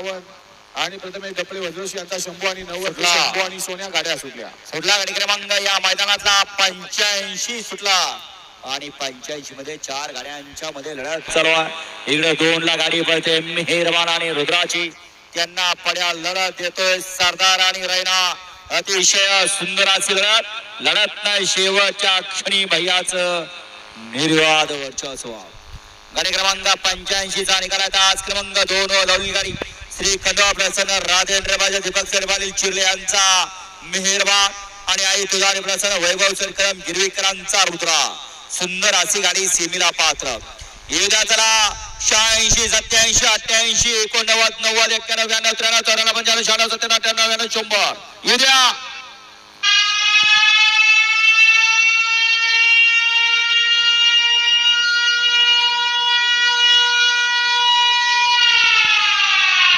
बावन आणि प्रथमेश डपळे वज्रोशी यांचा शंभू आणि नव्वद सुटला. शंभू आणि सोन्या गाड्या सुटल्या. सुटला गाडी क्रमांक या मैदानातला पंच्याऐंशी सुटला. आणि पंच्याऐंशी मध्ये चार गाड्यांच्या मध्ये लढत. चालू आहे इकडे दोन ला गाडी पळते मेहरबान आणि रुद्राची. त्यांना पड्या लढत देतोय सरदार आणि रैना. अतिशय सुंदर अशी लढत. लढत नाही शेवटच्या क्षणी भैयाच निर्वाद वर्चस्व. गाडी क्रमांक पंच्याऐंशी चा निकाल आहे. आज क्रमांक दोन वर लावली गाडी. श्री खंडवा प्रसन्न राजेंद्र बाजा दीपक सरबाली चिरले यांचा मेहरबान आणि आई तुझारी प्रसन्न वैभव सरकरम गिरवीकरांचा रुद्रा. सुंदर अशी गाडी सेमीला पात्र. येऊद्या चला शहाऐंशी सत्याऐंशी अठ्ठ्याऐंशी एकोणनव्वद नव्वद एक्क्याण्णव ब्याण्णव त्र्याण्णव चौऱ्याण्णव पंच्याण्णव शहाण्णव सत्त्याण्णव अठ्ठ्याण्णव नव्याण्णव शंभर. येऊद्या.